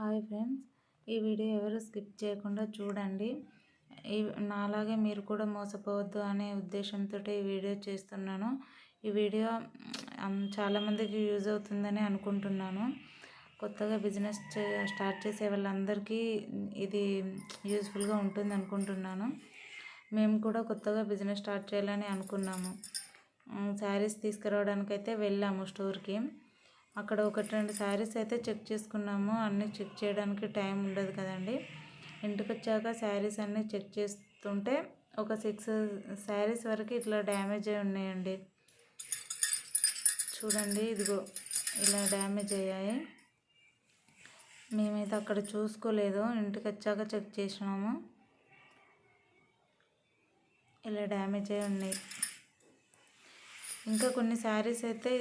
Hi friends. ఈ video ఎవరు skip చేయకుండా చూడండి. ఈ నాలాగే మీరు కూడా మోసపోవద్దు అనే ఉద్దేశంతో ఈ వీడియో చేస్తున్నాను. ఈ వీడియో చాలామందికి యూజ్ అవుతుందని అనుకుంటున్నాను. కొత్తగా బిజినెస్ స్టార్ట్ చేసే వాళ్ళందరికీ ఇది యూస్ఫుల్గా ఉంటుంది అనుకుంటున్నాను. మేము కూడా కొత్తగా బిజినెస్ స్టార్ట్ చేయాలని అనుకున్నాము. శారీస్ తీసుకురావడానికి అయితే వెళ్ళాము స్టోర్కి. అక్కడ ఒకటి రెండు శారీస్ అయితే చెక్ చేసుకున్నాము. అన్నీ చెక్ చేయడానికి టైం ఉండదు కదండి. ఇంటికి వచ్చాక శారీస్ అన్నీ చెక్ చేస్తుంటే ఒక సిక్స్ శారీస్ వరకు ఇట్లా డ్యామేజ్ అయి ఉన్నాయండి. చూడండి ఇదిగో ఇలా డ్యామేజ్ అయ్యాయి. మేమైతే అక్కడ చూసుకోలేదు. ఇంటికి వచ్చాక చెక్ చేసినాము. ఇలా డ్యామేజ్ అయి ఉన్నాయి. ఇంకా కొన్ని శారీస్ అయితే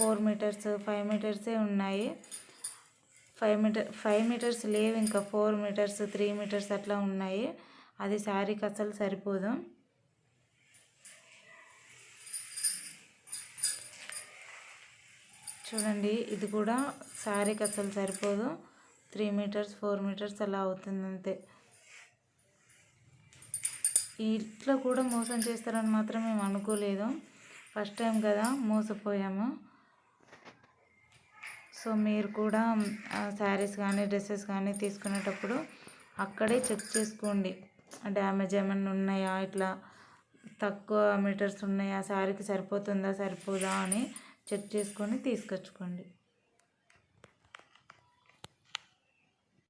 ఫోర్ మీటర్స్ ఫైవ్ మీటర్సే ఉన్నాయి. ఫైవ్ మీటర్ ఫైవ్ మీటర్స్ లేవు ఇంకా ఫోర్ మీటర్స్ త్రీ మీటర్స్ అట్లా ఉన్నాయి. అది శారీకి అసలు సరిపోదు. చూడండి ఇది కూడా శారీకి అసలు సరిపోదు. త్రీ మీటర్స్ ఫోర్ మీటర్స్ అలా అవుతుంది అంతే. ఇట్లా కూడా మోసం చేస్తారని మాత్రం మేము అనుకోలేదు. ఫస్ట్ టైం కదా మోసపోయాము. సో మీరు కూడా శారీస్ కానీ డ్రెస్సెస్ కానీ తీసుకునేటప్పుడు అక్కడే చెక్ చేసుకోండి. డ్యామేజ్ ఏమైనా ఉన్నాయా? ఇట్లా తక్కువ మీటర్స్ ఉన్నాయా? శారీకి సరిపోతుందా? సరిపోదా? అని చెక్ చేసుకొని తీసుకొచ్చుకోండి.